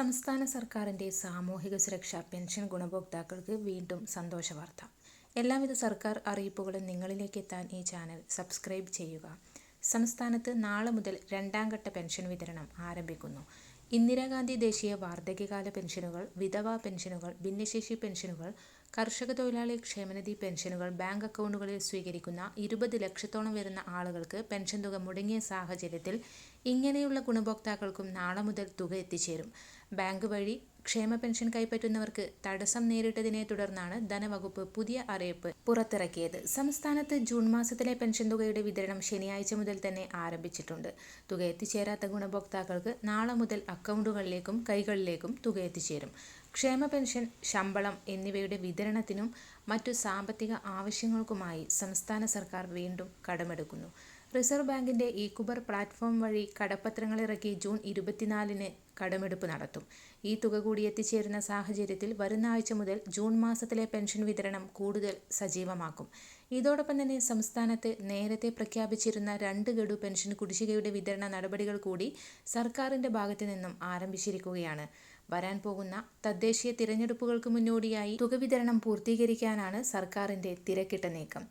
സംസ്ഥാന സർക്കാരിന്റെ സാമൂഹിക സുരക്ഷാ പെൻഷൻ ഗുണഭോക്താക്കൾക്ക് വീണ്ടും സന്തോഷ സന്തോഷവാർത്ത. എല്ലാവിധ സർക്കാർ അറിയിപ്പുകളും നിങ്ങളിലേക്ക് എത്താൻ ഈ ചാനൽ സബ്സ്ക്രൈബ് ചെയ്യുക. സംസ്ഥാനത്ത് നാളെ മുതൽ രണ്ടാം ഘട്ട പെൻഷൻ വിതരണം ആരംഭിക്കുന്നു. ഇന്ദിരാഗാന്ധി ദേശീയ വാർദ്ധക്യകാല പെൻഷനുകൾ വിധവാ പെൻഷനുകൾ ഭിന്നശേഷി പെൻഷനുകൾ കർഷക തൊഴിലാളി ക്ഷേമനിധി പെൻഷനുകൾ ബാങ്ക് അക്കൗണ്ടുകളിൽ സ്വീകരിക്കുന്ന ഇരുപത് ലക്ഷത്തോളം വരുന്ന ആളുകൾക്ക് പെൻഷൻ തുക മുടങ്ങിയ സാഹചര്യത്തിൽ ഇങ്ങനെയുള്ള ഗുണഭോക്താക്കൾക്കും നാളെ മുതൽ തുക എത്തിച്ചേരും. ബാങ്ക് വഴി ക്ഷേമ പെൻഷൻ കൈപ്പറ്റുന്നവർക്ക് തടസ്സം നേരിട്ടതിനെ തുടർന്നാണ് ധനവകുപ്പ് പുതിയ അറിയിപ്പ് പുറത്തിറക്കിയത്. സംസ്ഥാനത്ത് ജൂൺ മാസത്തിലെ പെൻഷൻ തുകയുടെ വിതരണം ശനിയാഴ്ച മുതൽ തന്നെ ആരംഭിച്ചിട്ടുണ്ട്. തുക എത്തിച്ചേരാത്ത ഗുണഭോക്താക്കൾക്ക് നാളെ മുതൽ അക്കൗണ്ടുകളിലേക്കും കൈകളിലേക്കും തുക എത്തിച്ചേരും. ക്ഷേമ പെൻഷൻ ശമ്പളം എന്നിവയുടെ വിതരണത്തിനും മറ്റു സാമ്പത്തിക ആവശ്യങ്ങൾക്കുമായി സംസ്ഥാന സർക്കാർ വീണ്ടും കടമെടുക്കുന്നു. റിസർവ് ബാങ്കിന്റെ ഇക്കുബർ പ്ലാറ്റ്ഫോം വഴി കടപ്പത്രങ്ങളിറക്കി ജൂൺ ഇരുപത്തിനാലിന് കടമെടുപ്പ് നടത്തും. ഈ തുക കൂടി എത്തിച്ചേരുന്ന സാഹചര്യത്തിൽ വരുന്ന ആഴ്ച മുതൽ ജൂൺ മാസത്തിലെ പെൻഷൻ വിതരണം കൂടുതൽ സജീവമാക്കും. ഇതോടൊപ്പം തന്നെ സംസ്ഥാനത്ത് നേരത്തെ പ്രഖ്യാപിച്ചിരുന്ന രണ്ട് ഗഡു പെൻഷൻ കുടിശ്ശികയുടെ വിതരണ നടപടികൾ കൂടി സർക്കാരിന്റെ ഭാഗത്തു നിന്നും ആരംഭിച്ചിരിക്കുകയാണ്. വരാൻ പോകുന്ന തദ്ദേശീയ തിരഞ്ഞെടുപ്പുകൾക്ക് മുന്നോടിയായി തുക വിതരണം പൂർത്തീകരിക്കാനാണ് സർക്കാരിന്റെ തിരക്കിട്ട നീക്കം.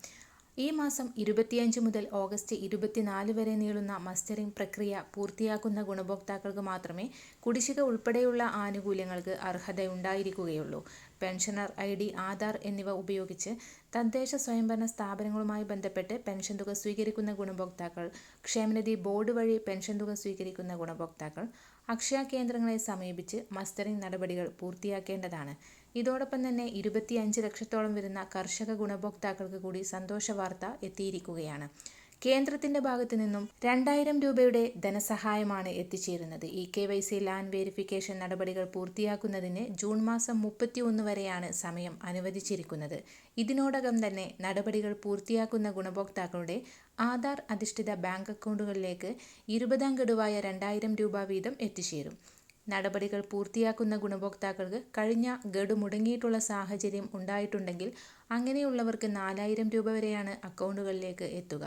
ഈ മാസം ഇരുപത്തിയഞ്ച് മുതൽ ഓഗസ്റ്റ് ഇരുപത്തിനാല് വരെ നീളുന്ന മസ്റ്ററിംഗ് പ്രക്രിയ പൂർത്തിയാക്കുന്ന ഗുണഭോക്താക്കൾക്ക് മാത്രമേ കുടിശ്ശിക ഉൾപ്പെടെയുള്ള ആനുകൂല്യങ്ങൾക്ക് അർഹതയുണ്ടായിരിക്കുകയുള്ളൂ. പെൻഷനർ ഐ ഡി ആധാർ എന്നിവ ഉപയോഗിച്ച് തദ്ദേശ സ്വയംഭരണ സ്ഥാപനങ്ങളുമായി ബന്ധപ്പെട്ട് പെൻഷൻ തുക സ്വീകരിക്കുന്ന ഗുണഭോക്താക്കൾ ക്ഷേമനിധി ബോർഡ് വഴി പെൻഷൻ തുക സ്വീകരിക്കുന്ന ഗുണഭോക്താക്കൾ അക്ഷയ കേന്ദ്രങ്ങളെ സമീപിച്ച് മസ്റ്ററിംഗ് നടപടികൾ പൂർത്തിയാക്കേണ്ടതാണ്. ഇതോടൊപ്പം തന്നെ ഇരുപത്തിയഞ്ച് ലക്ഷത്തോളം വരുന്ന കർഷക ഗുണഭോക്താക്കൾക്ക് കൂടി സന്തോഷ വാർത്ത എത്തിയിരിക്കുകയാണ്. കേന്ദ്രത്തിന്റെ ഭാഗത്തു നിന്നും രണ്ടായിരം രൂപയുടെ ധനസഹായമാണ് എത്തിച്ചേരുന്നത്. E K Y C land verification നടപടികൾ പൂർത്തിയാക്കുന്നതിന് ജൂൺ മാസം മുപ്പത്തിയൊന്ന് വരെയാണ് സമയം അനുവദിച്ചിരിക്കുന്നത്. ഇതിനോടകം തന്നെ നടപടികൾ പൂർത്തിയാക്കുന്ന ഗുണഭോക്താക്കളുടെ ആധാർ അധിഷ്ഠിത ബാങ്ക് അക്കൗണ്ടുകളിലേക്ക് ഇരുപതാം ഗഡുവായ രണ്ടായിരം രൂപ വീതം എത്തിച്ചേരും. നടപടികൾ പൂർത്തിയാക്കുന്ന ഗുണഭോക്താക്കൾക്ക് കഴിഞ്ഞ ഗഡു മുടങ്ങിയിട്ടുള്ള സാഹചര്യം ഉണ്ടായിട്ടുണ്ടെങ്കിൽ അങ്ങനെയുള്ളവർക്ക് നാലായിരം രൂപ വരെയാണ് അക്കൗണ്ടുകളിലേക്ക് എത്തുക.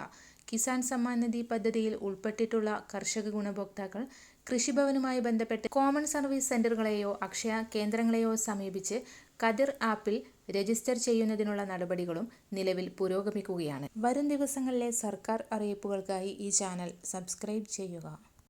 കിസാൻ സമ്മാൻ നിധി പദ്ധതിയിൽ ഉൾപ്പെട്ടിട്ടുള്ള കർഷക ഗുണഭോക്താക്കൾ കൃഷിഭവനുമായി ബന്ധപ്പെട്ട് കോമൺ സർവീസ് സെന്ററുകളെയോ അക്ഷയ കേന്ദ്രങ്ങളെയോ സമീപിച്ച് കതിർ ആപ്പിൽ രജിസ്റ്റർ ചെയ്യുന്നതിനുള്ള നടപടികളും നിലവിൽ പുരോഗമിക്കുകയാണ്. വരും ദിവസങ്ങളിലെ സർക്കാർ അറിയിപ്പുകൾക്കായി ഈ ചാനൽ സബ്സ്ക്രൈബ് ചെയ്യുക.